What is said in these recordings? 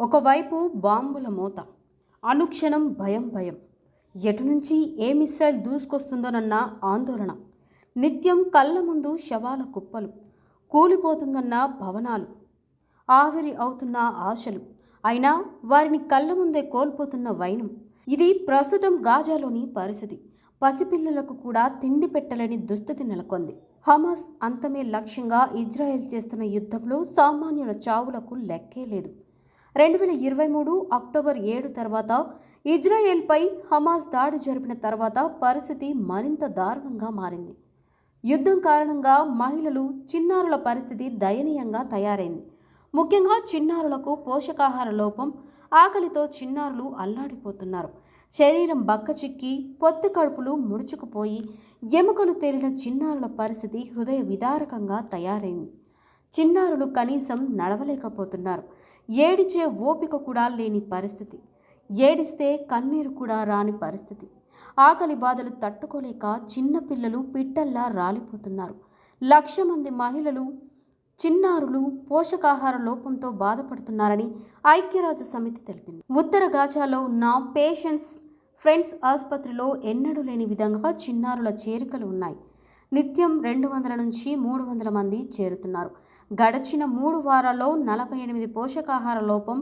ఒకవైపు బాంబుల మోత అనుక్షణం భయం భయం. ఎటు నుంచి ఏ మిస్సైల్ దూసుకొస్తుందోనన్న ఆందోళన. నిత్యం కళ్ళ ముందు శవాల కుప్పలు కూలిపోతుందన్న భవనాలు. ఆవిరి అవుతున్న ఆశలు అయినా వారిని కళ్ళ ముందే కోల్పోతున్న వైనం. ఇది ప్రస్తుతం గాజాలోని పరిస్థితి. పసిపిల్లలకు కూడా తిండి పెట్టలేని దుస్థితి నెలకొంది. హమాస్ అంతమే లక్ష్యంగా ఇజ్రాయెల్ చేస్తున్న యుద్ధంలో సామాన్యుల చావులకు లెక్కే లేదు. రెండు వేల ఇరవై మూడు అక్టోబర్ ఏడు తర్వాత ఇజ్రాయెల్పై హమాస్ దాడి జరిపిన తర్వాత పరిస్థితి మరింత దారుణంగా మారింది. యుద్ధం కారణంగా మహిళలు చిన్నారుల పరిస్థితి దయనీయంగా తయారైంది. ముఖ్యంగా చిన్నారులకు పోషకాహార లోపం ఆకలితో చిన్నారులు అల్లాడిపోతున్నారు. శరీరం బక్కచిక్కి పొత్తు కడుపులు ముడుచుకుపోయి ఎముకలు తేలిన చిన్నారుల పరిస్థితి హృదయ విదారకంగా తయారైంది. చిన్నారులు కనీసం నడవలేకపోతున్నారు. ఏడిచే ఓపిక కూడా లేని పరిస్థితి. ఏడిస్తే కన్నీరు కూడా రాని పరిస్థితి. ఆకలి బాధలు తట్టుకోలేక చిన్నపిల్లలు పిట్టల్లా రాలిపోతున్నారు. లక్ష మంది మహిళలు చిన్నారులు పోషకాహార లోపంతో బాధపడుతున్నారని ఐక్యరాజ్య సమితి తెలిపింది. ఉత్తర గాజాలో ఉన్న పేషెంట్స్ ఫ్రెండ్స్ ఆసుపత్రిలో ఎన్నడూ లేని విధంగా చిన్నారుల చేరికలు ఉన్నాయి. నిత్యం రెండు వందల నుంచి మూడు వందల మంది చేరుతున్నారు. గడచిన మూడు వారాల్లో నలభై ఎనిమిది పోషకాహార లోపం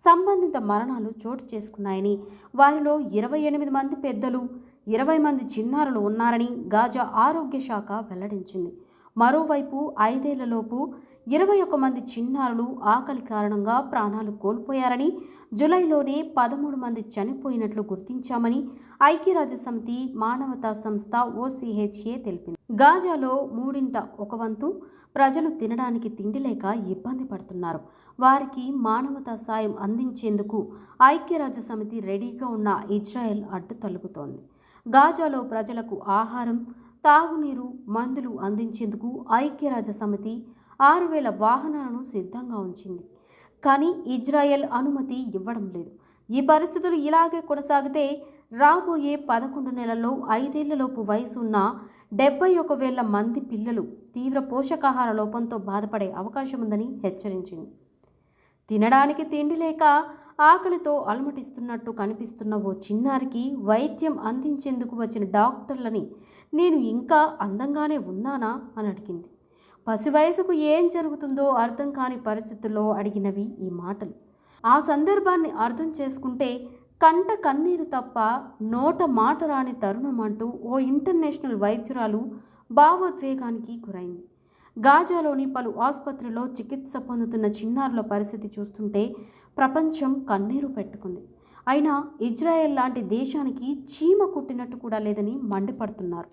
సంబంధిత మరణాలు చోటు చేసుకున్నాయని. వారిలో ఇరవై ఎనిమిది మంది పెద్దలు ఇరవై మంది చిన్నారులు ఉన్నారని గాజా ఆరోగ్య శాఖ వెల్లడించింది. మరోవైపు ఐదేళ్ళలోపు ఇరవై ఒక్క మంది చిన్నారులు ఆకలి కారణంగా ప్రాణాలు కోల్పోయారని జులైలోనే పదమూడు మంది చనిపోయినట్లు గుర్తించామని ఐక్యరాజ్య సమితి మానవతా సంస్థ ఓసీహెచ్ఏ తెలిపింది. గాజాలో మూడింట ఒక వంతు ప్రజలు తినడానికి తిండి లేక ఇబ్బంది పడుతున్నారు. వారికి మానవతా సాయం అందించేందుకు ఐక్యరాజ్య సమితి రెడీగా ఉన్న ఇజ్రాయెల్ అడ్డు తొలగుతోంది గాజాలో ప్రజలకు ఆహారం తాగునీరు మందులు అందించేందుకు ఐక్యరాజ్య సమితి ఆరు వేల వాహనాలను సిద్ధంగా ఉంచింది. కానీ ఇజ్రాయెల్ అనుమతి ఇవ్వడం లేదు. ఈ పరిస్థితులు ఇలాగే కొనసాగితే రాబోయే పదకొండు నెలల్లో ఐదేళ్ళలోపు వయసు ఉన్న డెబ్బై ఒక వేల మంది పిల్లలు తీవ్ర పోషకాహార లోపంతో బాధపడే అవకాశం ఉందని హెచ్చరించింది. తినడానికి తిండి లేక ఆకలితో అలమటిస్తున్నట్టు కనిపిస్తున్న ఓ చిన్నారికి వైద్యం అందించేందుకు వచ్చిన డాక్టర్లని నేను ఇంకా అందంగానే ఉన్నానా? అని అడిగింది. పసి వయసుకు ఏం జరుగుతుందో అర్థం కాని పరిస్థితుల్లో అడిగినవి ఈ మాటలు. ఆ సందర్భాన్ని అర్థం చేసుకుంటే కంట కన్నీరు తప్ప నోట మాట రాని తరుణం అంటూ ఓ ఇంటర్నేషనల్ వైద్యురాలు భావోద్వేగానికి గురైంది. గాజాలోని పలు ఆసుపత్రిలో చికిత్స పొందుతున్న చిన్నారుల పరిస్థితి చూస్తుంటే ప్రపంచం కన్నీరు పెట్టుకుంది. అయినా ఇజ్రాయెల్ లాంటి దేశానికి చీమ కుట్టినట్టు కూడా లేదని మండిపడుతున్నారు.